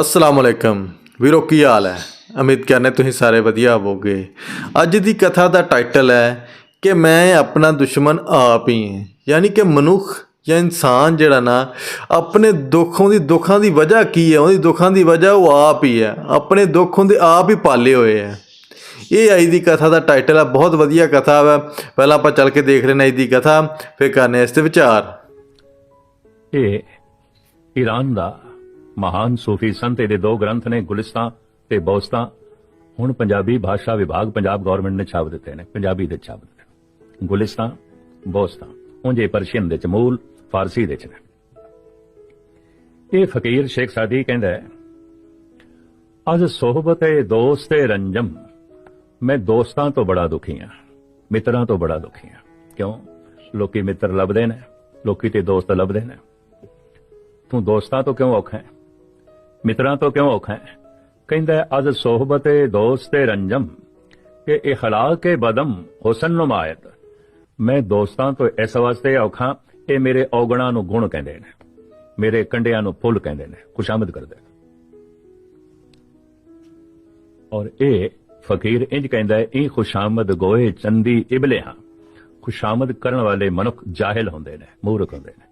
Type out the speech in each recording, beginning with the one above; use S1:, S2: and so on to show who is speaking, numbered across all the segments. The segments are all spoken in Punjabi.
S1: ਅਸਲਾਮ ਅਲੈਕਮ। ਵੀਰੋ, ਕੀ ਹਾਲ ਹੈ? ਉਮੀਦ ਕਰਨੇ ਤੁਸੀਂ ਸਾਰੇ ਵਧੀਆ ਹੋਵੋਗੇ। ਅੱਜ ਦੀ ਕਥਾ ਦਾ ਟਾਈਟਲ ਹੈ ਕਿ ਮੈਂ ਆਪਣਾ ਦੁਸ਼ਮਣ ਆਪ ਹੀ ਹਾਂ। ਯਾਨੀ ਕਿ ਮਨੁੱਖ ਜਾਂ ਇਨਸਾਨ ਜਿਹੜਾ ਨਾ, ਆਪਣੇ ਦੁੱਖੋਂ ਦੀ, ਦੁੱਖਾਂ ਦੀ ਵਜ੍ਹਾ ਕੀ ਹੈ? ਉਹਦੀ ਦੁੱਖਾਂ ਦੀ ਵਜ੍ਹਾ ਉਹ ਆਪ ਹੀ ਹੈ। ਆਪਣੇ ਦੁੱਖ ਉਹਦੇ ਆਪ ਹੀ ਪਾਲੇ ਹੋਏ ਹੈ। ਇਹ ਅੱਜ ਦੀ ਕਥਾ ਦਾ ਟਾਈਟਲ ਹੈ। ਬਹੁਤ ਵਧੀਆ ਕਥਾ ਹੈ ਪਹਿਲਾਂ ਆਪਾਂ ਚੱਲ ਕੇ ਦੇਖ ਲੈਣਾ ਅੱਜ ਦੀ ਕਥਾ, ਫਿਰ ਕਰਨੇ ਇਸ ਤੇ ਵਿਚਾਰ।
S2: ਇਹ ਈਰਾਨ ਦਾ ਮਹਾਨ ਸੂਫੀ ਸੰਤ ਇਹਦੇ ਦੋ ਗ੍ਰੰਥ ਨੇ ਗੁਲਿਸਤਾਂ ਤੇ ਬੌਸਤਾਂ ਹੁਣ ਪੰਜਾਬੀ ਭਾਸ਼ਾ ਵਿਭਾਗ ਪੰਜਾਬ ਗਵਰਨਮੈਂਟ ਨੇ ਛਾਪ ਦਿੱਤੇ ਨੇ, ਪੰਜਾਬੀ ਦੇ ਛਾਪ ਦਿੱਤੇ ਗੁਲਿਸਤਾਂ ਬੌਸਤਾਂ ਉਂਝੇ ਪਰਸ਼ੀਅਨ ਦੇ ਚ ਮੂਲ, ਫਾਰਸੀ ਦੇ ਚ ਨੇ। ਇਹ ਫਕੀਰ ਸ਼ੇਖ ਸਾਦੀ ਕਹਿੰਦਾ ਹੈ, ਅਜ ਸੋਹਬਤ ਏ ਦੋਸਤ ਰੰਜਮ, ਮੈਂ ਦੋਸਤਾਂ ਤੋਂ ਬੜਾ ਦੁਖੀ ਹਾਂ ਮਿੱਤਰਾਂ ਤੋਂ ਬੜਾ ਦੁਖੀ ਹਾਂ ਕਿਉਂ? ਲੋਕੀ ਮਿੱਤਰ ਲੱਭਦੇ ਨੇ, ਲੋਕੀ ਤੇ ਦੋਸਤ ਲੱਭਦੇ ਨੇ। ਤੂੰ ਦੋਸਤਾਂ ਤੋਂ ਕਿਉਂ ਔਖਾ ਹੈ ਮਿੱਤਰਾਂ ਤੋਂ ਕਿਉਂ ਔਖਾ ਹੈ? ਕਹਿੰਦਾ ਅਜ ਸੋਹਬਤ ਏ ਦੋਸਤ ਏ ਰੰਜਮ, ਕਿ ਇਖਲਾਕ ਕੇ ਬਦਮ ਹੁਸਨ ਨੁਮਾਇਤ ਮੈਂ ਦੋਸਤਾਂ ਤੋਂ ਇਸ ਵਾਸਤੇ ਔਖਾ, ਇਹ ਮੇਰੇ ਔਗਣਾਂ ਨੂੰ ਗੁਣ ਕਹਿੰਦੇ ਨੇ, ਮੇਰੇ ਕੰਡਿਆਂ ਨੂੰ ਫੁੱਲ ਕਹਿੰਦੇ ਨੇ, ਖੁਸ਼ਾਮਦ ਕਰਦੇ ਨੇ। ਔਰ ਇਹ ਫਕੀਰ ਇੰਜ ਕਹਿੰਦਾ ਹੈ ਇਹ ਖੁਸ਼ਾਮਦ ਗੋਏ ਚੰਦੀ ਇਬਲੇ ਹਾਂ। ਖੁਸ਼ਾਮਦ ਕਰਨ ਵਾਲੇ ਮਨੁੱਖ ਜਾਹਿਲ ਹੁੰਦੇ ਨੇ, ਮੂਰਖ ਹੁੰਦੇ ਨੇ।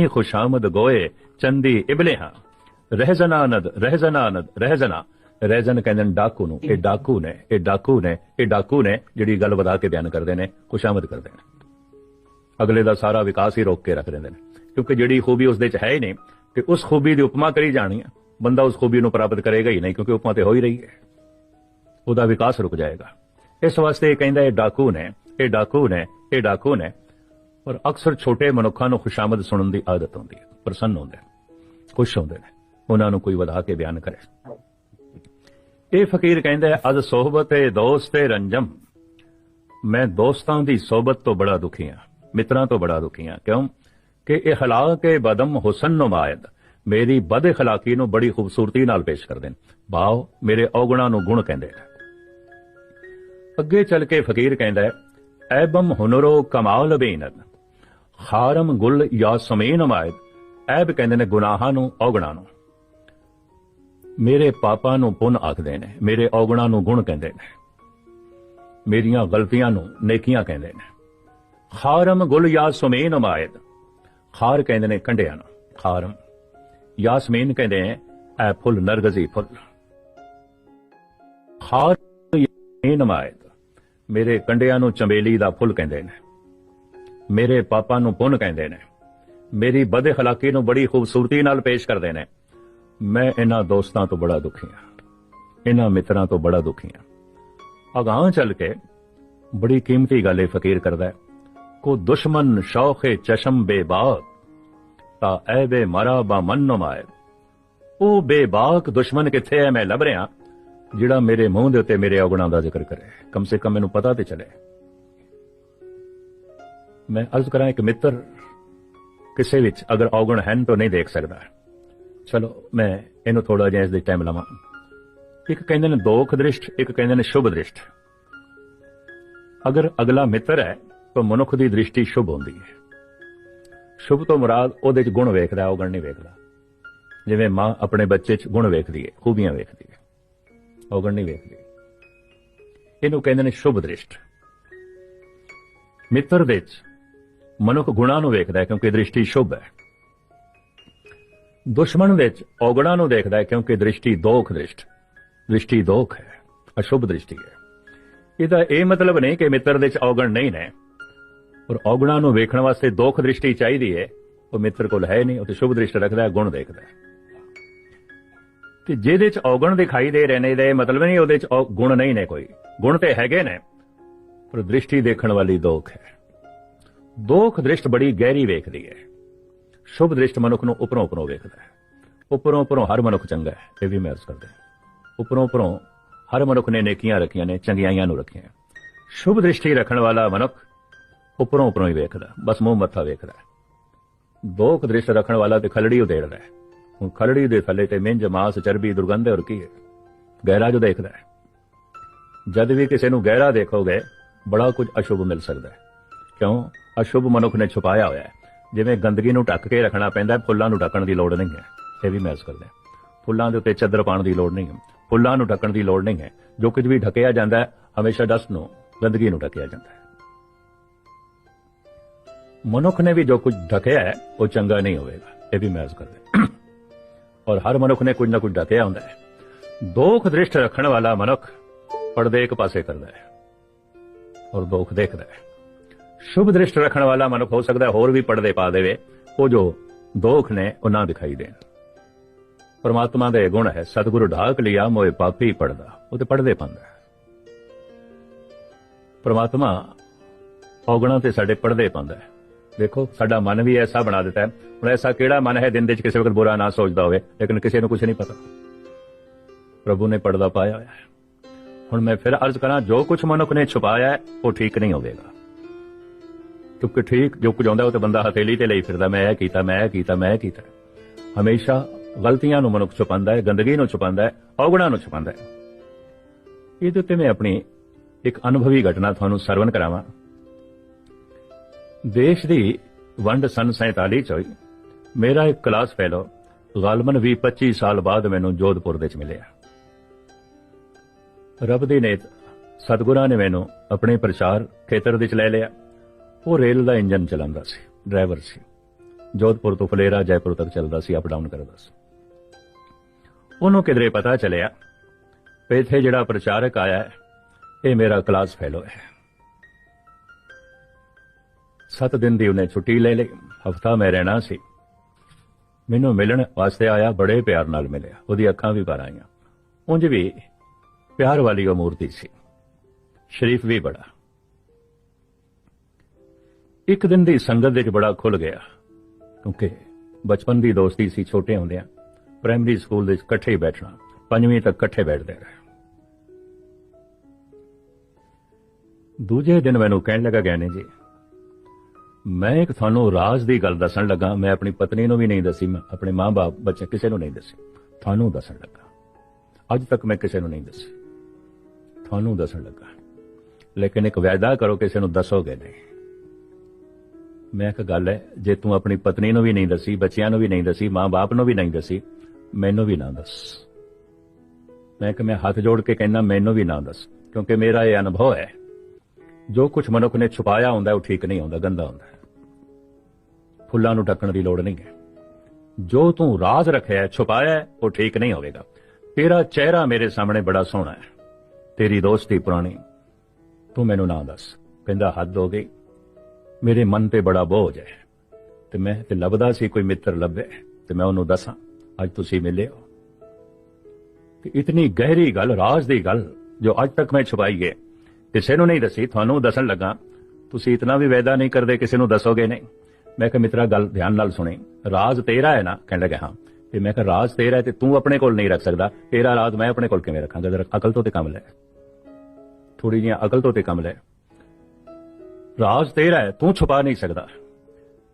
S2: ਇਹ ਖੁਸ਼ਾਮਦ ਗੋਏ ਚੰਦੀ ਇਬਲੇ ਹਾਂ। ਰਹਿਜ਼ਨਾਨਦ ਰਹਿਜ਼ਨਾਨਦ ਰਹਿਜ਼ਨਾ ਰਹਿਜ਼ਨ। ਕਹਿੰਦੇ ਨੇ ਡਾਕੂ ਨੂੰ, ਇਹ ਡਾਕੂ ਨੇ, ਇਹ ਡਾਕੂ ਨੇ, ਇਹ ਡਾਕੂ ਨੇ, ਜਿਹੜੀ ਗੱਲ ਵਧਾ ਕੇ ਬਿਆਨ ਕਰਦੇ ਨੇ ਖੁਸ਼ਾਮਦ ਕਰਦੇ ਨੇ। ਅਗਲੇ ਦਾ ਸਾਰਾ ਵਿਕਾਸ ਹੀ ਰੋਕ ਕੇ ਰੱਖ ਦਿੰਦੇ ਨੇ। ਕਿਉਂਕਿ ਜਿਹੜੀ ਖੂਬੀ ਉਸ ਦੇ ਚ ਹੈ ਹੀ ਨਹੀਂ, ਤੇ ਉਸ ਖੂਬੀ ਦੀ ਉਪਮਾ ਕਰੀ ਜਾਣੀ ਆ। ਬੰਦਾ ਉਸ ਖੂਬੀ ਨੂੰ ਪ੍ਰਾਪਤ ਕਰੇਗਾ ਹੀ ਨਹੀਂ, ਕਿਉਂਕਿ ਉਪਮਾ ਤੇ ਹੋ ਹੀ ਰਹੀ ਹੈ। ਉਹਦਾ ਵਿਕਾਸ ਰੁਕ ਜਾਏਗਾ। ਇਸ ਵਾਸਤੇ ਇਹ ਕਹਿੰਦਾ, ਇਹ ਡਾਕੂ ਨੇ, ਇਹ ਡਾਕੂ ਨੇ, ਇਹ ਡਾਕੂ ਨੇ। ਪਰ ਅਕਸਰ ਛੋਟੇ ਮਨੁੱਖਾਂ ਨੂੰ ਖੁਸ਼ਾਮਦ ਸੁਣਨ ਦੀ ਆਦਤ ਹੁੰਦੀ ਹੈ, ਪ੍ਰਸੰਨ ਹੁੰਦੇ ਨੇ, ਖੁਸ਼ ਹੁੰਦੇ ਨੇ। ਉਹਨਾਂ ਨੂੰ ਕੋਈ ਵਧਾ ਕੇ ਬਿਆਨ ਕਰੇ। ਇਹ ਫਕੀਰ ਕਹਿੰਦਾ ਹੈ, ਅਜ ਸੋਹਬਤ ਏ ਦੋਸਤ ਏ ਰੰਜਮ। ਮੈਂ ਦੋਸਤਾਂ ਦੀ ਸੋਬਤ ਤੋਂ ਬੜਾ ਦੁਖੀ ਹਾਂ, ਮਿੱਤਰਾਂ ਤੋਂ ਬੜਾ ਦੁਖੀ ਹਾਂ। ਕਿਉਂ? ਕਿ ਇਹ ਹਲਾਕ ਏ ਬਦਮ ਹੁਸਨ ਨੁਮਾਇਦ ਮੇਰੀ ਬਦ ਖਲਾਕੀ ਨੂੰ ਬੜੀ ਖੂਬਸੂਰਤੀ ਨਾਲ ਪੇਸ਼ ਕਰਦੇ ਨੇ। ਭਾਵ ਮੇਰੇ ਔਗਣਾ ਨੂੰ ਗੁਣ ਕਹਿੰਦੇ ਨੇ। ਅੱਗੇ ਚੱਲ ਕੇ ਫਕੀਰ ਕਹਿੰਦਾ ਹੈ, ਐਬਮ ਹੁਨਰੋ ਕਮਾਲ ਬੇਨਦ ਖਾਰਮ ਗੁਲ ਯਾ ਸਮੇਨ ਮਾਇਦ। ਐਬ ਕਹਿੰਦੇ ਨੇ, ਗੁਨਾਹਾਂ ਨੂੰ ਔਗਣਾ ਨੂੰ। ਮੇਰੇ ਪਾਪਾਂ ਨੂੰ ਪੁੰਨ ਆਖਦੇ ਨੇ, ਮੇਰੇ ਔਗਣਾਂ ਨੂੰ ਗੁਣ ਕਹਿੰਦੇ ਨੇ। ਮੇਰੀਆਂ ਗਲਤੀਆਂ ਨੂੰ ਨੇਕੀਆਂ ਕਹਿੰਦੇ ਨੇ। ਖਾਰਮ ਗੁਲ ਯਾ ਸਮੇਨ ਮਾਇਦ। ਖਾਰ ਕਹਿੰਦੇ ਨੇ ਕੰਡਿਆਂ ਨੂੰ, ਖਾਰਮ। ਯਾਸਮੀਨ ਕਹਿੰਦੇ ਨੇ ਐ ਫੁੱਲ ਨਰਗਜ਼ੀ ਫੁੱਲ। ਖਾਰ ਨਮਾਇਤ ਮੇਰੇ ਕੰਡਿਆਂ ਨੂੰ ਚੰਬੇਲੀ ਦਾ ਫੁੱਲ ਕਹਿੰਦੇ ਨੇ। ਮੇਰੇ ਪਾਪਾ ਨੂੰ ਪੁੰਨ ਕਹਿੰਦੇ ਨੇ। ਮੇਰੀ ਬਦ ਖਲਾਕੀ ਨੂੰ ਬੜੀ ਖੂਬਸੂਰਤੀ ਨਾਲ ਪੇਸ਼ ਕਰਦੇ ਨੇ। ਮੈਂ ਇਹਨਾਂ ਦੋਸਤਾਂ ਤੋਂ ਬੜਾ ਦੁਖੀ ਹਾਂ। ਇਹਨਾਂ ਮਿੱਤਰਾਂ ਤੋਂ ਬੜਾ ਦੁਖੀ ਹਾਂ। ਅਗਾਂਹ ਚੱਲ ਕੇ ਬੜੀ ਕੀਮਤੀ ਗੱਲ ਇਹ ਫਕੀਰ ਕਰਦਾ ਹੈ। ਕੋ ਦੁਸ਼ਮਨ ਸ਼ੌਖੇ ਚਸ਼ਮ ਬੇਬਾਕ, ਤਾਂ ਐਬੇ ਮਰਾ ਬਾ ਮਨ ਉਹ ਬੇਬਾਕ, ਦੁਸ਼ਮਨ ਕਿੱਥੇ ਹੈ ਮੈਂ ਲੱਭ ਰਿਹਾ, ਜਿਹੜਾ ਮੇਰੇ ਮੂੰਹ ਦੇ ਉੱਤੇ ਮੇਰੇ ਔਗਣਾਂ ਦਾ ਜ਼ਿਕਰ ਕਰੇ। ਕਮ ਸੇ ਕਮ ਮੈਨੂੰ ਪਤਾ ਤੇ ਚਲੇ। ਮੈਂ ਅਰਜ਼ ਕਰਾਂ ਇੱਕ ਮਿੱਤਰ ਕਿਸੇ ਵਿੱਚ ਅਗਰ ਔਗਣ ਹਨ ਤਾਂ ਨਹੀਂ ਦੇਖ ਸਕਦਾ। ਚਲੋ, ਮੈਂ ਇਹਨੂੰ ਥੋੜਾ ਜਿਹਾ ਇਸ ਦੇ ਟਾਈਮ ਲਵਾਂ। ਇੱਕ ਕਹਿੰਦੇ ਨੇ ਦੋਖ ਦ੍ਰਿਸ਼ਟ ਇੱਕ ਕਹਿੰਦੇ ਨੇ ਸ਼ੁਭ ਦ੍ਰਿਸ਼ਟ। ਅਗਰ ਅਗਲਾ ਮਿੱਤਰ ਹੈ, ਤਾਂ ਮਨੁੱਖ ਦੀ ਦ੍ਰਿਸ਼ਟੀ ਸ਼ੁਭ ਹੁੰਦੀ ਹੈ। ਸ਼ੁਭ ਤੋਂ ਮੁਰਾਦ ਉਹਦੇ ਚ ਗੁਣ ਵੇਖਦਾ ਔਗਣ ਨਹੀਂ ਵੇਖਦਾ। ਜਿਵੇਂ ਮਾਂ ਆਪਣੇ ਬੱਚੇ ਚ ਗੁਣ ਵੇਖਦੀ ਹੈ, ਖੂਬੀਆਂ ਵੇਖਦੀ ਹੈ ਔਗਣ ਨਹੀਂ ਵੇਖਦੀ। ਇਹਨੂੰ ਕਹਿੰਦੇ ਨੇ ਸ਼ੁਭ ਦ੍ਰਿਸ਼ਟ। ਮਿੱਤਰ ਵਿੱਚ ਮਨੁੱਖ ਗੁਣਾਂ ਨੂੰ ਵੇਖਦਾ ਹੈ, ਕਿਉਂਕਿ ਦ੍ਰਿਸ਼ਟੀ ਸ਼ੁਭ ਹੈ। ਦੁਸ਼ਮਣ ਵਿੱਚ ਔਗਣਾਂ ਨੂੰ ਦੇਖਦਾ ਹੈ ਕਿਉਂਕਿ ਦ੍ਰਿਸ਼ਟੀ ਦੋਖ ਦ੍ਰਿਸ਼ਟ। ਦ੍ਰਿਸ਼ਟੀ ਦੋਖ ਹੈ, ਅਸ਼ੁਭ ਦ੍ਰਿਸ਼ਟੀ ਹੈ। ਇਹਦਾ ਇਹ ਮਤਲਬ ਨਹੀਂ ਕਿ ਮਿੱਤਰ ਦੇ ਵਿੱਚ ਔਗਣ ਨਹੀਂ ਨੇ। ਪਰ ਔਗਣਾਂ ਨੂੰ ਵੇਖਣ ਵਾਸਤੇ ਦੋਖ ਦ੍ਰਿਸ਼ਟੀ ਚਾਹੀਦੀ ਹੈ, ਉਹ ਮਿੱਤਰ ਕੋਲ ਹੈ ਨਹੀਂ, ਉਹ ਤੇ ਸ਼ੁਭ ਦ੍ਰਿਸ਼ਟ ਰੱਖਦਾ ਹੈ ਗੁਣ ਦੇਖਦਾ ਹੈ। ਤੇ ਜਿਹਦੇ ਚ ਔਗਣ ਦਿਖਾਈ ਦੇ ਰਹੇ ਨੇ ਦਾ ਇਹ ਮਤਲਬ ਨਹੀਂ ਉਹਦੇ ਚ ਔ- ਗੁਣ ਨਹੀਂ ਨੇ ਕੋਈ। ਗੁਣ ਤੇ ਹੈਗੇ ਨੇ, ਪਰ ਦ੍ਰਿਸ਼ਟੀ ਦੇਖਣ ਵਾਲੀ ਦੋਖ ਹੈ। ਦੋਖ ਦ੍ਰਿਸ਼ਟ ਬੜੀ ਗਹਿਰੀ ਵੇਖਦੀ ਹੈ। ਸ਼ੁਭ ਦ੍ਰਿਸ਼ਟ ਮਨੁੱਖ ਨੂੰ ਉੱਪਰੋਂ ਉੱਪਰੋਂ ਵੇਖਦਾ ਹੈ। ਉੱਪਰੋਂ ਉੱਪਰੋਂ ਹਰ ਮਨੁੱਖ ਚੰਗਾ ਹੈ, ਇਹ ਵੀ ਮੈਂ ਅਰਜ਼ ਕਰਦਾ ਉੱਪਰੋਂ ਉੱਪਰੋਂ ਹਰ ਮਨੁੱਖ ਨੇ ਨੇਕੀਆਂ ਰੱਖੀਆਂ ਨੇ, ਚੰਗਿਆਈਆਂ ਨੂੰ ਰੱਖੀਆਂ ਸ਼ੁਭ ਦ੍ਰਿਸ਼ਟੀ ਰੱਖਣ ਵਾਲਾ ਮਨੁੱਖ ਉੱਪਰੋਂ ਉੱਪਰੋਂ ਹੀ ਵੇਖਦਾ ਬਸ ਮੂੰਹ ਮੱਥਾ ਵੇਖਦਾ ਦੋਖ ਦ੍ਰਿਸ਼ਟ ਰੱਖਣ ਵਾਲਾ ਤੇ ਖਲੜੀ ਉਦੇੜਦਾ ਹੈ। ਹੁਣ ਖਲੜੀ ਦੇ ਥੱਲੇ ਤੇ ਮਿੰਜ, ਮਾਸ, ਚਰਬੀ, ਦੁਰਗੰਧ ਔਰ ਕੀ ਹੈ? ਗਹਿਰਾ ਜੋ ਦੇਖਦਾ ਹੈ। ਜਦ ਵੀ ਕਿਸੇ ਨੂੰ ਗਹਿਰਾ ਦੇਖੋਗੇ, ਬੜਾ ਕੁਝ ਅਸ਼ੁਭ ਮਿਲ ਸਕਦਾ ਹੈ। ਕਿਉਂ? ਅਸ਼ੁਭ ਮਨੁੱਖ ਨੇ ਛੁਪਾਇਆ ਹੋਇਆ ਹੈ। ਜਿਵੇਂ ਗੰਦਗੀ ਨੂੰ ਢੱਕ ਕੇ ਰੱਖਣਾ ਪੈਂਦਾ, ਫੁੱਲਾਂ ਨੂੰ ਢੱਕਣ ਦੀ ਲੋੜ ਨਹੀਂ ਹੈ। ਇਹ ਵੀ ਮਹਿਸ ਕਰਦੇ ਫੁੱਲਾਂ ਦੇ ਉੱਤੇ ਚਾਦਰ ਪਾਉਣ ਦੀ ਲੋੜ ਨਹੀਂ ਹੈ। ਫੁੱਲਾਂ ਨੂੰ ਢੱਕਣ ਦੀ ਲੋੜ ਨਹੀਂ ਹੈ। ਜੋ ਕੁਝ ਵੀ ਢਕਿਆ ਜਾਂਦਾ ਹੈ, ਹਮੇਸ਼ਾ ਡਸਟ ਨੂੰ ਗੰਦਗੀ ਨੂੰ ਢੱਕਿਆ ਜਾਂਦਾ ਹੈ। ਮਨੁੱਖ ਨੇ ਵੀ ਜੋ ਕੁਝ ਢਕਿਆ ਹੈ, ਉਹ ਚੰਗਾ ਨਹੀਂ ਹੋਵੇਗਾ। ਇਹ ਵੀ ਮਹਿਜ਼ ਕਰਦੇ ਔਰ ਹਰ ਮਨੁੱਖ ਨੇ ਕੁਝ ਨਾ ਕੁਝ ਢੱਕਿਆ ਹੁੰਦਾ ਹੈ। ਦੋਖ ਦ੍ਰਿਸ਼ਟ ਰੱਖਣ ਵਾਲਾ ਮਨੁੱਖ ਪਰਦੇ ਇੱਕ ਪਾਸੇ ਕਰਦਾ ਹੈ। ਔਰ ਦੋਖ ਦੇਖਦਾ ਹੈ। ਸ਼ੁਭ ਦ੍ਰਿਸ਼ਟ ਰੱਖਣ ਵਾਲਾ ਮਨੁੱਖ ਹੋ ਸਕਦਾ ਹੋਰ ਵੀ ਪਰਦੇ ਪਾ ਦੇਵੇ। ਉਹ ਜੋ ਦੋਖ ਨੇ ਉਹ ਨਾ ਦਿਖਾਈ ਦੇਣ। ਪਰਮਾਤਮਾ ਦੇ ਗੁਣ ਹੈ, ਸਤਿਗੁਰੂ ਢਾਕ ਲਿਆ, ਮੋਏ ਪਾਪੀ ਪੜਦਾ ਉਹ ਤੇ ਪੜਦੇ ਪੰਦਾ ਪਰਮਾਤਮਾ ਔਗਣਾ ਤੇ ਸਾਡੇ ਪੜਦੇ ਪੰਦਾ ਦੇਖੋ, ਸਾਡਾ ਮਨ ਵੀ ਐਸਾ ਬਣਾ ਦਿੱਤਾ ਹੈ। ਹੁਣ ਐਸਾ ਕਿਹੜਾ ਮਨ ਹੈ, ਦਿਨ ਦੇ ਵਿੱਚ ਕਿਸੇ ਵਕਤ ਬੁਰਾ ਨਾ ਸੋਚਦਾ ਹੋਵੇ, ਲੇਕਿਨ ਕਿਸੇ ਨੂੰ ਕੁਝ ਨਹੀਂ ਪਤਾ। ਪ੍ਰਭੂ ਨੇ ਪਰਦਾ ਪਾਇਆ ਹੋਇਆ ਹੈ। ਹੁਣ ਮੈਂ ਫਿਰ ਅਰਜ਼ ਕਰਾਂ, ਜੋ ਕੁਝ ਮਨੁੱਖ ਨੇ ਛੁਪਾਇਆ ਹੈ, ਉਹ ਠੀਕ ਨਹੀਂ ਹੋਵੇਗਾ। ਕਿਉਂਕਿ ਠੀਕ ਜੋ ਕੁਝ ਆਉਂਦਾ ਉਹ ਤੇ ਬੰਦਾ ਹਥੇਲੀ ਤੇ ਲਈ ਫਿਰਦਾ, ਮੈਂ ਇਹ ਕੀਤਾ, ਮੈਂ ਇਹ ਕੀਤਾ, ਮੈਂ ਇਹ ਕੀਤਾ। ਹਮੇਸ਼ਾ ਗਲਤੀਆਂ ਨੂੰ ਮਨੁੱਖ ਛੁਪਾਉਂਦਾ ਹੈ, ਗੰਦਗੀ ਨੂੰ ਛੁਪਾਉਂਦਾ ਹੈ, ਔਗਣਾ ਨੂੰ ਛੁਪਾਉਂਦਾ ਹੈ। ਇਹਦੇ ਉੱਤੇ ਮੈਂ ਆਪਣੀ ਇੱਕ ਅਨੁਭਵੀ ਘਟਨਾ ਤੁਹਾਨੂੰ ਸਰਵਨ ਕਰਾਵਾਂ। ਦੇਸ਼ ਦੀ ਵੰਡ ਸਨ 47 ਚ ਹੋਈ। ਮੇਰਾ ਇੱਕ ਕਲਾਸ ਫੈਲੋ ਗਾਲਮਨ ਵੀ 25 ਸਾਲ ਬਾਅਦ ਮੈਨੂੰ ਜੋਧਪੁਰ ਦੇ ਚ ਮਿਲਿਆ। ਰੱਬ ਦੀ ਨੇਤ ਸਤਿਗੁਰਾਂ ਨੇ ਮੈਨੂੰ ਆਪਣੇ ਪ੍ਰਚਾਰ ਖੇਤਰ ਦੇ ਵਿੱਚ ਲੈ ਲਿਆ। ਉਹ ਰੇਲ ਦਾ ਇੰਜਨ ਚਲਾਉਂਦਾ ਸੀ, ਡਰਾਈਵਰ ਸੀ। ਜੋਧਪੁਰ ਤੋਂ ਫਲੇਰਾ ਜੈਪੁਰ ਤੱਕ ਚੱਲਦਾ ਸੀ ਅਪ ਡਾਊਨ ਕਰਦਾ ਸੀ। ਉਹਨੂੰ ਕਿਧਰੇ ਪਤਾ ਚੱਲਿਆ, ਵੀ ਇੱਥੇ ਜਿਹੜਾ ਪ੍ਰਚਾਰਕ ਆਇਆ ਹੈ, ਇਹ ਮੇਰਾ ਕਲਾਸ ਫੈਲੋ ਹੈ। ਸੱਤ ਦਿਨ ਦੀ ਉਹਨੇ ਛੁੱਟੀ ਲੈ ਲਈ, ਹਫਤਾ ਮੈਂ ਰਹਿਣਾ ਸੀ। ਮੈਨੂੰ ਮਿਲਣ ਵਾਸਤੇ ਆਇਆ, ਬੜੇ ਪਿਆਰ ਨਾਲ ਮਿਲਿਆ, ਉਹਦੀ ਅੱਖਾਂ ਵੀ ਭਰ ਆਈਆਂ। ਉਂਝ ਵੀ ਪਿਆਰ ਵਾਲੀ ਉਹ ਮੂਰਤੀ ਸੀ, ਸ਼ਰੀਫ ਵੀ ਬੜਾ। ਇੱਕ ਦਿਨ ਦੀ ਸੰਗਤ ਵਿੱਚ ਬੜਾ ਖੁੱਲ ਗਿਆ, ਕਿਉਂਕਿ ਬਚਪਨ ਦੀ ਦੋਸਤੀ ਸੀ, ਛੋਟੇ ਹੁੰਦਿਆਂ ਪ੍ਰਾਇਮਰੀ ਸਕੂਲ ਦੇ ਵਿੱਚ ਇਕੱਠੇ ਹੀ ਬੈਠਣਾ, ਪੰਜਵੀਂ ਤੱਕ ਇਕੱਠੇ ਬੈਠਦੇ ਰਹੇ। ਦੂਜੇ ਦਿਨ ਮੈਨੂੰ ਕਹਿਣ ਲੱਗਾ ਗਿਆਨੀ ਜੀ, ਮੈਂ ਇੱਕ ਤੁਹਾਨੂੰ ਰਾਜ਼ ਦੀ ਗੱਲ ਦੱਸਣ ਲੱਗਾ, ਮੈਂ ਆਪਣੀ ਪਤਨੀ ਨੂੰ ਵੀ ਨਹੀਂ ਦੱਸੀ, ਮੈਂ ਆਪਣੇ ਮਾਂ-ਬਾਪ ਬੱਚੇ ਕਿਸੇ ਨੂੰ ਨਹੀਂ ਦੱਸੀ, ਤੁਹਾਨੂੰ ਦੱਸਣ ਲੱਗਾ। ਅੱਜ ਤੱਕ ਮੈਂ ਕਿਸੇ ਨੂੰ ਨਹੀਂ ਦੱਸੀ, ਤੁਹਾਨੂੰ ਦੱਸਣ ਲੱਗਾ। ਲੇਕਿਨ ਇੱਕ ਵਾਅਦਾ ਕਰੋ, ਕਿਸੇ ਨੂੰ ਦੱਸੋਗੇ ਨਹੀਂ। ਮੈਂ ਇੱਕ ਗੱਲ ਹੈ, ਜੇ ਤੂੰ ਆਪਣੀ ਪਤਨੀ ਨੂੰ ਵੀ ਨਹੀਂ ਦੱਸੀ, ਬੱਚਿਆਂ ਨੂੰ ਵੀ ਨਹੀਂ ਦੱਸੀ, ਮਾਂ-ਬਾਪ ਨੂੰ ਵੀ ਨਹੀਂ ਦੱਸੀ, ਮੈਨੂੰ ਵੀ ਨਾ ਦੱਸ। ਮੈਂ ਕਿ ਮੈਂ ਹੱਥ ਜੋੜ ਕੇ ਕਹਿੰਦਾ, ਮੈਨੂੰ ਵੀ ਨਾ ਦੱਸ, ਕਿਉਂਕਿ ਮੇਰਾ ਇਹ ਅਨੁਭਵ ਹੈ। ਜੋ ਕੁਝ ਮਨੁੱਖ ਨੇ ਛੁਪਾਇਆ ਹੁੰਦਾ, ਉਹ ਠੀਕ ਨਹੀਂ ਹੁੰਦਾ, ਗੰਦਾ ਹੁੰਦਾ ਫੁੱਲਾਂ ਨੂੰ ਢੱਕਣ ਦੀ ਲੋੜ ਨਹੀਂ ਹੈ। ਜੋ ਤੂੰ ਰਾਜ਼ ਰੱਖਿਆ, ਛੁਪਾਇਆ, ਉਹ ਠੀਕ ਨਹੀਂ ਹੋਵੇਗਾ। ਤੇਰਾ ਚਿਹਰਾ ਮੇਰੇ ਸਾਹਮਣੇ ਬੜਾ ਸੋਹਣਾ ਹੈ। ਤੇਰੀ ਦੋਸਤੀ ਪੁਰਾਣੀ, ਤੂੰ ਮੈਨੂੰ ਨਾ ਦੱਸ। ਕਹਿੰਦਾ, ਹੱਦ ਹੋ ਗਈ। ਮੇਰੇ ਮਨ ਤੇ ਬੜਾ ਬੋਝ ਹੈ। ਤੇ ਮੈਂ ਤੇ ਲੱਭਦਾ ਸੀ ਕੋਈ ਮਿੱਤਰ ਲੱਭੇ, ਤੇ ਮੈਂ ਉਹਨੂੰ ਦੱਸਾਂ, ਅੱਜ ਤੁਸੀਂ ਮਿਲੇ ਹੋ। ਕਿ ਇਤਨੀ ਗਹਿਰੀ ਗੱਲ, ਰਾਜ਼ ਦੀ ਗੱਲ ਜੋ ਅੱਜ ਤੱਕ ਮੈਂ ਛੁਪਾਈ ਹੈ, ਕਿਸੇ ਨੂੰ ਨਹੀਂ ਦੱਸੀ, ਤੁਹਾਨੂੰ ਦੱਸਣ ਲੱਗਾ, ਤੁਸੀਂ ਇਤਨਾ ਵੀ ਵਾਅਦਾ ਨਹੀਂ ਕਰਦੇ ਕਿਸੇ ਨੂੰ ਦੱਸੋਗੇ ਨਹੀਂ। ਮੈਂ ਕਿਹਾ, ਮਿੱਤਰਾ, ਗੱਲ ਧਿਆਨ ਨਾਲ ਸੁਣੀ। ਰਾਜ਼ ਤੇਰਾ ਹੈ ਨਾ? ਕਹਿਣ ਲੱਗਾ ਹਾਂ। ਤੇ ਮੈਂ ਕਿਹਾ, ਰਾਜ਼ ਤੇਰਾ ਹੈ ਤੇ ਤੂੰ ਆਪਣੇ ਕੋਲ ਨਹੀਂ ਰੱਖ ਸਕਦਾ। ਤੇਰਾ ਰਾਜ਼ ਮੈਂ ਆਪਣੇ ਕੋਲ ਕਿਵੇਂ ਰੱਖਾਂਗਾ ਜਰਾ ਅਕਲ ਤੋਂ ਤੇ ਕੰਮ ਲੈ। ਥੋੜੀ ਜਿਹੀ ਅਕਲ ਤੋਂ ਤੇ ਕੰਮ ਲੈ। ਰਾਜ਼ ਤੇਰਾ ਹੈ, ਤੂੰ ਛੁਪਾ ਨਹੀਂ ਸਕਦਾ।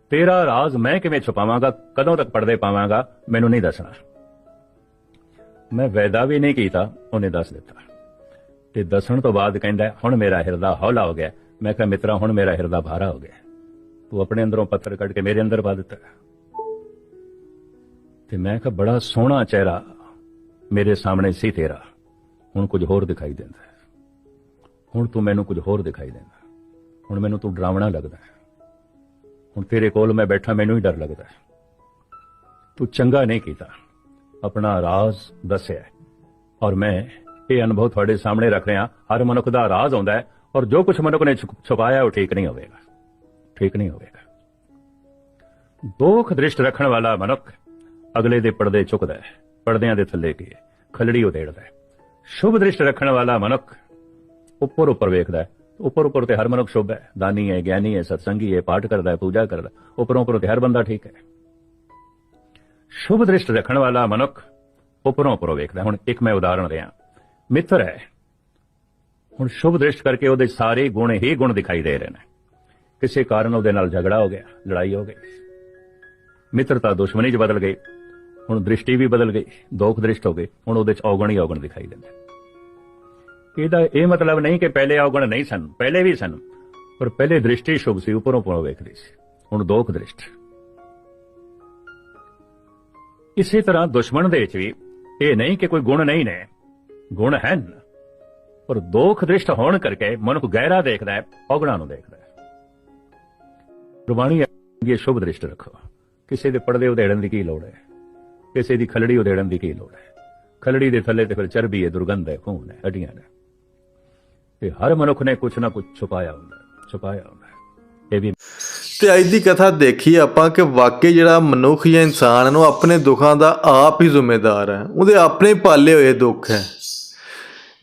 S2: ਤੇਰਾ ਰਾਜ਼ ਮੈਂ ਕਿਵੇਂ ਛੁਪਾਵਾਂਗਾ, ਕਦੋਂ ਤੱਕ ਪਰਦੇ ਪਾਵਾਂਗਾ, ਮੈਨੂੰ ਨਹੀਂ ਦੱਸਣਾ। ਮੈਂ ਵਾਅਦਾ ਵੀ ਨਹੀਂ ਕੀਤਾ, ਉਹਨੇ ਦੱਸ ਦਿੱਤਾ। ਤੇ ਦੱਸਣ ਤੋਂ ਬਾਅਦ ਕਹਿੰਦਾ, ਹੁਣ ਮੇਰਾ ਹਿਰਦਾ ਹੌਲਾ ਹੋ ਗਿਆ। ਮੈਂ ਕਿਹਾ, ਮਿੱਤਰਾ, ਹੁਣ ਮੇਰਾ ਹਿਰਦਾ ਭਾਰਾ ਹੋ ਗਿਆ। ਤੂੰ ਆਪਣੇ ਅੰਦਰੋਂ ਪੱਥਰ ਕੱਢ ਕੇ ਮੇਰੇ ਅੰਦਰ ਪਾ ਦਿੱਤਾ। ਤੇ ਮੈਂ ਕਿਹਾ, ਬੜਾ ਸੋਹਣਾ ਚਿਹਰਾ ਮੇਰੇ ਸਾਹਮਣੇ ਸੀ ਤੇਰਾ। ਹੁਣ ਕੁਝ ਹੋਰ ਦਿਖਾਈ ਦਿੰਦਾ ਹੁਣ ਤੂੰ ਮੈਨੂੰ ਕੁਝ ਹੋਰ ਦਿਖਾਈ ਦਿੰਦਾ ਹੁਣ ਮੈਨੂੰ ਤੂੰ ਡਰਾਵਣਾ ਲੱਗਦਾ ਹੈ। ਹੁਣ ਤੇਰੇ ਕੋਲ ਮੈਂ ਬੈਠਾ, ਮੈਨੂੰ ਹੀ ਡਰ ਲੱਗਦਾ ਹੈ। ਤੂੰ ਚੰਗਾ ਨਹੀਂ ਕੀਤਾ। ਆਪਣਾ ਰਾਜ਼ ਦੱਸਿਆ ਔਰ ਮੈਂ ਇਹ ਅਨੁਭਵ ਤੁਹਾਡੇ ਸਾਹਮਣੇ ਰੱਖ ਰਿਹਾ। ਹਰ ਮਨੁੱਖ ਦਾ ਰਾਜ਼ ਹੁੰਦਾ ਹੈ ਔਰ ਜੋ ਕੁਝ ਮਨੁੱਖ ਨੇ ਛੁਪ- ਛੁਪਾਇਆ ਉਹ ਠੀਕ ਨਹੀਂ ਹੋਵੇਗਾ। ਠੀਕ ਨਹੀਂ ਹੋਵੇਗਾ। ਦੋਖ ਦ੍ਰਿਸ਼ਟ ਰੱਖਣ ਵਾਲਾ ਮਨੁੱਖ ਅਗਲੇ ਦੇ ਪਰਦੇ ਚੁੱਕਦਾ ਹੈ, ਪਰਦਿਆਂ ਦੇ ਥੱਲੇ ਕੀ ਹੈ, ਖਲੜੀ ਉਧੇੜਦਾ ਹੈ। ਸ਼ੁਭ ਦ੍ਰਿਸ਼ਟ ਰੱਖਣ ਵਾਲਾ ਮਨੁੱਖ ਉੱਪਰ ਉੱਪਰ ਵੇਖਦਾ ਹੈ। ਉੱਪਰ ਉੱਪਰ ਤੇ ਹਰ ਮਨੁੱਖ ਸ਼ੁਭ ਹੈ, ਦਾਨੀ ਹੈ, ਗਿਆਨੀ ਹੈ, ਸਤਸੰਗੀ ਹੈ, ਪਾਠ ਕਰਦਾ ਹੈ, ਪੂਜਾ ਕਰਦਾ ਉੱਪਰੋਂ ਉੱਪਰੋਂ ਤੇ ਹਰ ਬੰਦਾ ਠੀਕ ਹੈ। ਸ਼ੁਭ ਦ੍ਰਿਸ਼ਟ ਰੱਖਣ ਵਾਲਾ ਮਨੁੱਖ ਉੱਪਰੋਂ ਉੱਪਰੋਂ ਵੇਖਦਾ ਹੁਣ ਇੱਕ ਮੈਂ ਉਦਾਹਰਣ ਦਿਆਂ। ਮਿੱਤਰ ਹੈ। ਹੁਣ ਸ਼ੁਭ ਦ੍ਰਿਸ਼ਟ ਕਰਕੇ ਉਹਦੇ ਸਾਰੇ ਗੁਣ ਹੀ ਗੁਣ ਦਿਖਾਈ ਦੇ ਰਹੇ ਨੇ। ਕਿਸੇ ਕਾਰਨ ਉਹਦੇ ਨਾਲ ਝਗੜਾ ਹੋ ਗਿਆ, ਲੜਾਈ ਹੋ ਗਈ। ਮਿੱਤਰਤਾ ਦੁਸ਼ਮਣੀ 'ਚ ਬਦਲ ਗਈ। ਹੁਣ ਦ੍ਰਿਸ਼ਟੀ ਵੀ ਬਦਲ ਗਈ, ਦੋਖ ਦ੍ਰਿਸ਼ਟ ਹੋ ਗਏ। ਹੁਣ ਉਹਦੇ 'ਚ ਔਗਣ ਹੀ ਔਗਣ ਦਿਖਾਈ ਦਿੰਦੇ ਇਹਦਾ ਇਹ ਮਤਲਬ ਨਹੀਂ ਕਿ ਪਹਿਲੇ ਔਗਣ ਨਹੀਂ ਸਨ, ਪਹਿਲੇ ਵੀ ਸਨ, ਪਰ ਪਹਿਲੇ ਦ੍ਰਿਸ਼ਟੀ ਸ਼ੁਭ ਸੀ, ਉੱਪਰੋਂ ਉੱਪਰੋਂ ਵੇਖਦੀ ਸੀ। ਹੁਣ ਦੋਖ ਦ੍ਰਿਸ਼ਟ। ਇਸੇ ਤਰ੍ਹਾਂ ਦੁਸ਼ਮਣ ਦੇ ਵਿੱਚ ਵੀ ਇਹ ਨਹੀਂ ਕਿ ਕੋਈ ਗੁਣ ਨਹੀਂ ਨੇ, ਗੁਣ ਹਨ, ਪਰ ਦੋਖ ਦ੍ਰਿਸ਼ਟ ਹੋਣ ਕਰਕੇ ਮਨੁੱਖ ਗਹਿਰਾ ਦੇਖਦਾ ਹੈ, ਔਗਣਾ ਨੂੰ ਦੇਖਦਾ ਹੈ। ਗੁਰਬਾਣੀ ਇਹ ਸ਼ੁਭ ਦ੍ਰਿਸ਼ਟ ਰੱਖੋ। ਕਿਸੇ ਦੇ ਪਰਦੇ ਉਧੇੜਨ ਦੀ ਕੀ ਲੋੜ ਹੈ? ਕਿਸੇ ਦੀ ਖਲੜੀ ਉਧੇੜਨ ਦੀ ਕੀ ਲੋੜ ਹੈ? ਖਲੜੀ ਦੇ ਥੱਲੇ ਤੇ ਫਿਰ ਚਰਬੀ ਹੈ, ਦੁਰਗੰਧ ਹੈ, ਖੂਨ ਹੈ, ਹੱਡੀਆਂ ਨੇ। ਤੇ ਹਰ ਮਨੁੱਖ ਨੇ ਕੁਛ ਨਾ ਕੁਛ ਛੁਪਾਇਆ ਹੁੰਦਾ ਹੈ, ਛੁਪਾਇਆ ਹੁੰਦਾ ਹੈ। ਇਹ ਵੀ
S1: ਤੇ ਅੱਜ ਦੀ ਕਥਾ ਦੇਖੀ ਆਪਾਂ ਕਿ ਵਾਕਈ ਜਿਹੜਾ ਮਨੁੱਖ ਜਾਂ ਇਨਸਾਨ ਹੈ ਆਪਣੇ ਦੁੱਖਾਂ ਦਾ ਆਪ ਹੀ ਜ਼ਿੰਮੇਦਾਰ ਹੈ। ਉਹਦੇ ਆਪਣੇ ਪਾਲੇ ਹੋਏ ਦੁੱਖ ਹੈ।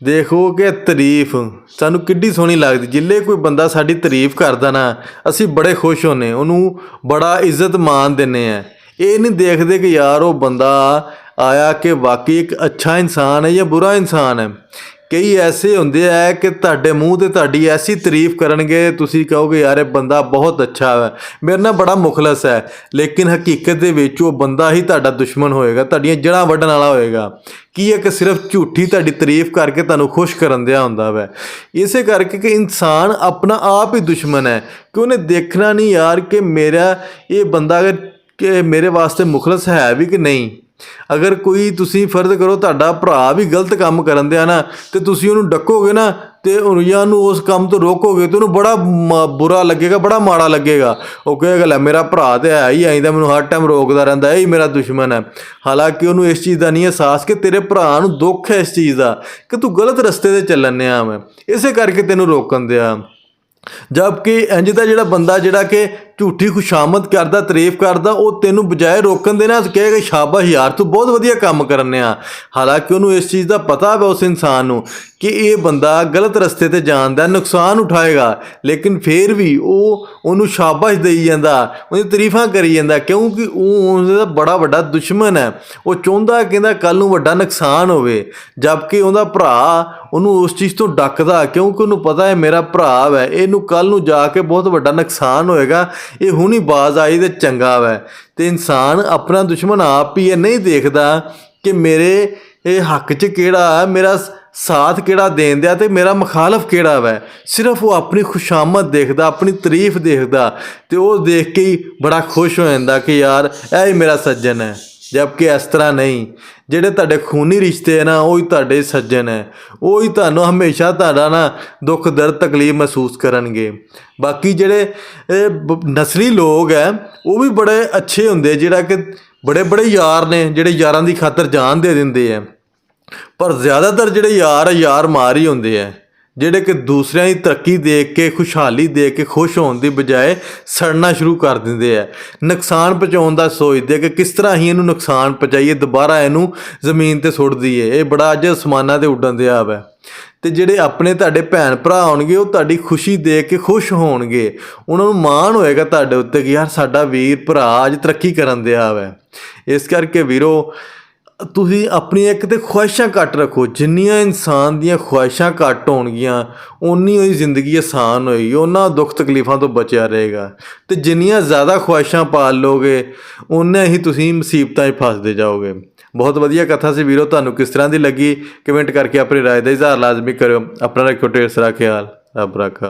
S1: ਦੇਖੋ ਕਿ ਤਾਰੀਫ ਸਾਨੂੰ ਕਿੱਡੀ ਸੋਹਣੀ ਲੱਗਦੀ। ਜਿੱਲੇ ਕੋਈ ਬੰਦਾ ਸਾਡੀ ਤਾਰੀਫ ਕਰਦਾ ਨਾ ਅਸੀਂ ਬੜੇ ਖੁਸ਼ ਹੁੰਨੇ ਉਹਨੂੰ ਬੜਾ ਇੱਜ਼ਤ ਮਾਨ ਦਿੰਨੇ ਆ ਇਹ ਨਹੀਂ ਦੇਖਦੇ ਕਿ ਯਾਰ ਉਹ ਬੰਦਾ ਆਇਆ ਕਿ ਵਾਕਈ ਇੱਕ ਅੱਛਾ ਇਨਸਾਨ ਹੈ ਜਾਂ ਬੁਰਾ ਇਨਸਾਨ ਹੈ। ਕਈ ਐਸੇ ਹੁੰਦੇ ਆ ਕਿ ਤੁਹਾਡੇ ਮੂੰਹ ਤੇ ਤੁਹਾਡੀ ਐਸੀ ਤਾਰੀਫ ਕਰਨਗੇ, ਤੁਸੀਂ ਕਹੋਗੇ, ਯਾਰ, ਇਹ ਬੰਦਾ ਬਹੁਤ ਅੱਛਾ ਹੈ ਮੇਰੇ ਨਾਲ ਬੜਾ ਮੁਖਲਸ ਹੈ, ਲੇਕਿਨ ਹਕੀਕਤ ਦੇ ਵਿੱਚ ਉਹ ਬੰਦਾ ਹੀ ਤੁਹਾਡਾ ਦੁਸ਼ਮਣ ਹੋਏਗਾ, ਤੁਹਾਡੀਆਂ ਜੜ੍ਹਾਂ ਵੱਢਣ ਵਾਲਾ ਹੋਏਗਾ। ਕੀ ਇੱਕ ਸਿਰਫ ਝੂਠੀ ਤੁਹਾਡੀ ਤਾਰੀਫ ਕਰਕੇ ਤੁਹਾਨੂੰ ਖੁਸ਼ ਕਰਨ ਦਿਆ ਹੁੰਦਾ ਵੈ? ਇਸੇ ਕਰਕੇ ਕਿ ਇਨਸਾਨ ਆਪਣਾ ਆਪ ਹੀ ਦੁਸ਼ਮਣ ਹੈ, ਕਿ ਉਹਨੇ ਦੇਖਣਾ ਨਹੀਂ ਯਾਰ ਕਿ ਮੇਰਾ ਇਹ ਬੰਦਾ ਅਗਰ ਕਿ ਮੇਰੇ ਵਾਸਤੇ ਮੁਖਲਸ ਹੈ ਵੀ ਕਿ ਨਹੀਂ। ਅਗਰ ਕੋਈ ਤੁਸੀਂ ਫਰਜ਼ ਕਰੋ ਤੁਹਾਡਾ ਭਰਾ ਵੀ ਗਲਤ ਕੰਮ ਕਰਨ ਦਿਆ ਨਾ, ਤੇ ਤੁਸੀਂ ਉਹਨੂੰ ਡੱਕੋਗੇ ਨਾ, ਤੇ ਜਾਂ ਉਹਨੂੰ ਉਸ ਕੰਮ ਤੋਂ ਰੋਕੋਗੇ ਤੇ ਉਹਨੂੰ ਬੜਾ ਮ- ਬੁਰਾ ਲੱਗੇਗਾ, ਬੜਾ ਮਾੜਾ ਲੱਗੇਗਾ। ਉਹ ਕਹੇਗਾ, ਲੈ ਮੇਰਾ ਭਰਾ ਤੇ ਹੈ ਹੀ ਆਈਦਾ ਮੈਨੂੰ ਹਰ ਟਾਈਮ ਰੋਕਦਾ ਰਹਿੰਦਾ, ਇਹ ਹੀ ਮੇਰਾ ਦੁਸ਼ਮਣ ਹੈ। ਹਾਲਾਂਕਿ ਉਹਨੂੰ ਇਸ ਚੀਜ਼ ਦਾ ਨਹੀਂ ਅਹਿਸਾਸ ਕਿ ਤੇਰੇ ਭਰਾ ਨੂੰ ਦੁੱਖ ਹੈ ਇਸ ਚੀਜ਼ ਦਾ, ਕਿ ਤੂੰ ਗਲਤ ਰਸਤੇ ਤੇ ਚੱਲਣ ਆ ਮੈਂ ਇਸੇ ਕਰਕੇ ਤੈਨੂੰ ਰੋਕਣ ਦਿਆ। ਜਦਕਿ ਇੰਜ ਦਾ ਜਿਹੜਾ ਬੰਦਾ ਜਿਹੜਾ ਕਿ ਝੂਠੀ ਖੁਸ਼ਾਮਦ ਕਰਦਾ, ਤਾਰੀਫ ਕਰਦਾ, ਉਹ ਤੈਨੂੰ ਬਜਾਏ ਰੋਕਣ ਦੇ ਨਾਲ ਕਹੇਗਾ ਸ਼ਾਬਾਸ਼ ਯਾਰ, ਤੂੰ ਬਹੁਤ ਵਧੀਆ ਕੰਮ ਕਰਨ ਆ ਹਾਲਾਂਕਿ ਉਹਨੂੰ ਇਸ ਚੀਜ਼ ਦਾ ਪਤਾ ਹੈ ਉਸ ਇਨਸਾਨ ਨੂੰ ਕਿ ਇਹ ਬੰਦਾ ਗਲਤ ਰਸਤੇ ਤੇ ਜਾਂਦਾ ਨੁਕਸਾਨ ਉਠਾਏਗਾ, ਲੇਕਿਨ ਫੇਰ ਵੀ ਉਹ ਉਹਨੂੰ ਸ਼ਾਬਾਸ਼ ਦੇਈ ਜਾਂਦਾ ਉਹਦੀ ਤਾਰੀਫਾਂ ਕਰੀ ਜਾਂਦਾ, ਕਿਉਂਕਿ ਉਹ ਉਹਦਾ ਬੜਾ ਵੱਡਾ ਦੁਸ਼ਮਣ ਹੈ। ਉਹ ਚਾਹੁੰਦਾ ਕਹਿੰਦਾ ਕੱਲ ਨੂੰ ਵੱਡਾ ਨੁਕਸਾਨ ਹੋਵੇ, ਜਦਕਿ ਉਹਦਾ ਭਰਾ ਉਹਨੂੰ ਉਸ ਚੀਜ਼ ਤੋਂ ਡੱਕਦਾ, ਕਿਉਂਕਿ ਉਹਨੂੰ ਪਤਾ ਹੈ ਮੇਰਾ ਭਰਾ ਹੈ ਇਹਨੂੰ ਕੱਲ ਨੂੰ ਜਾ ਕੇ ਬਹੁਤ ਵੱਡਾ ਨੁਕਸਾਨ ਹੋਏਗਾ। ਇਹ ਹੁਣੀ ਬਾਜ਼ ਆਈ ਤੇ ਚੰਗਾ ਵੈ। ਤੇ ਇਨਸਾਨ ਆਪਣਾ ਦੁਸ਼ਮਣ ਆਪ ਹੀ ਇਹ ਨਹੀਂ ਦੇਖਦਾ ਕਿ ਮੇਰੇ ਇਹ ਹੱਕ 'ਚ ਕਿਹੜਾ ਮੇਰਾ ਸਾਥ ਕਿਹੜਾ ਦੇਣ ਦਿਆ ਤੇ ਮੇਰਾ ਮੁਖਾਲਫ ਕਿਹੜਾ ਵੈ। ਸਿਰਫ ਉਹ ਆਪਣੀ ਖੁਸ਼ਾਮਦ ਦੇਖਦਾ, ਆਪਣੀ ਤਾਰੀਫ ਦੇਖਦਾ ਤੇ ਉਹ ਦੇਖ ਕੇ ਹੀ ਬੜਾ ਖੁਸ਼ ਹੋ ਜਾਂਦਾ ਕਿ ਯਾਰ, ਇਹ ਹੀ ਮੇਰਾ ਸੱਜਣ ਹੈ। ਜਦਕਿ ਇਸ ਤਰ੍ਹਾਂ ਨਹੀਂ, ਜਿਹੜੇ ਤੁਹਾਡੇ ਖੂਨੀ ਰਿਸ਼ਤੇ ਹੈ ਨਾ, ਉਹ ਹੀ ਤੁਹਾਡੇ ਸੱਜਣ ਹੈ ਉਹ ਹੀ ਤੁਹਾਨੂੰ ਹਮੇਸ਼ਾ ਤੁਹਾਡਾ ਨਾ ਦੁੱਖ, ਦਰਦ, ਤਕਲੀਫ ਮਹਿਸੂਸ ਕਰਨਗੇ। ਬਾਕੀ ਜਿਹੜੇ ਨਸਲੀ ਲੋਕ ਹੈ ਉਹ ਵੀ ਬੜੇ ਅੱਛੇ ਹੁੰਦੇ ਜਿਹੜਾ ਕਿ ਬੜੇ ਬੜੇ ਯਾਰ ਨੇ, ਜਿਹੜੇ ਯਾਰਾਂ ਦੀ ਖਾਤਰ ਜਾਨ ਦੇ ਦਿੰਦੇ ਆ। ਪਰ ਜ਼ਿਆਦਾਤਰ ਜਿਹੜੇ ਯਾਰ ਯਾਰ ਮਾਰ ਹੀ ਹੁੰਦੇ ਆ। ਜਿਹੜੇ ਕਿ ਦੂਸਰਿਆਂ ਦੀ ਤਰੱਕੀ ਦੇਖ ਕੇ, ਖੁਸ਼ਹਾਲੀ ਦੇਖ ਕੇ, ਖੁਸ਼ ਹੋਣ ਦੀ ਬਜਾਏ ਸੜਨਾ ਸ਼ੁਰੂ ਕਰ ਦਿੰਦੇ ਆ। ਨੁਕਸਾਨ ਪਹੁੰਚਾਉਣ ਦਾ ਸੋਚਦੇ ਕਿ ਕਿਸ ਤਰ੍ਹਾਂ ਹੀ ਇਹਨੂੰ ਨੁਕਸਾਨ ਪਹੁੰਚਾਈਏ, ਦੁਬਾਰਾ ਇਹਨੂੰ ਜ਼ਮੀਨ ਤੇ ਸੁੱਟ ਦਈਏ। ਇਹ ਬੜਾ ਅੱਜ ਅਸਮਾਨਾਂ ਤੇ ਉੱਡਣ ਦਿਆ ਹੈ ਤੇ ਜਿਹੜੇ ਆਪਣੇ ਤੁਹਾਡੇ ਭੈਣ ਭਰਾ ਹੋਣਗੇ ਉਹ ਤੁਹਾਡੀ ਖੁਸ਼ੀ ਦੇਖ ਕੇ ਖੁਸ਼ ਹੋਣਗੇ। ਉਹਨਾਂ ਨੂੰ ਮਾਣ ਹੋਏਗਾ ਤੁਹਾਡੇ ਉੱਤੇ ਕਿ ਯਾਰ ਸਾਡਾ ਵੀਰ ਭਰਾ ਅੱਜ ਤਰੱਕੀ ਕਰਨ ਦਿਆ ਵਾ। ਇਸ ਕਰਕੇ ਵੀਰੋ ਤੁਸੀਂ ਆਪਣੀਆਂ ਇੱਕ ਤਾਂ ਖੁਆਇਸ਼ਾਂ ਘੱਟ ਰੱਖੋ। ਜਿੰਨੀਆਂ ਇਨਸਾਨ ਦੀਆਂ ਖੁਆਇਸ਼ਾਂ ਘੱਟ ਹੋਣਗੀਆਂ ਉਨੀ ਉਹਦੀ ਜ਼ਿੰਦਗੀ ਆਸਾਨ ਹੋਏਗੀ। ਉਹਨਾਂ ਦੁੱਖ ਤਕਲੀਫਾਂ ਤੋਂ ਬਚਿਆ ਰਹੇਗਾ। ਤੇ ਜਿੰਨੀਆਂ ਜ਼ਿਆਦਾ ਖੁਆਇਸ਼ਾਂ ਪਾਲ ਲੋਗੇ, ਓਨੇ ਹੀ ਤੁਸੀਂ ਮੁਸੀਬਤਾਂ 'ਚ ਫਸਦੇ ਜਾਓਗੇ। ਬਹੁਤ ਵਧੀਆ ਕਥਾ ਸੀ ਵੀਰੋ, ਤੁਹਾਨੂੰ ਕਿਸ ਤਰ੍ਹਾਂ ਦੀ ਲੱਗੀ? ਕਮੈਂਟ ਕਰਕੇ ਆਪਣੀ ਰਾਏ ਦਾ ਇਜ਼ਹਾਰ ਲਾਜ਼ਮੀ ਕਰਿਓ। ਆਪਣਾ ਰੱਖਿਓ ਢੇਰ ਸਾਰਾ ਖਿਆਲ। ਰੱਬ ਰੱਖਾ।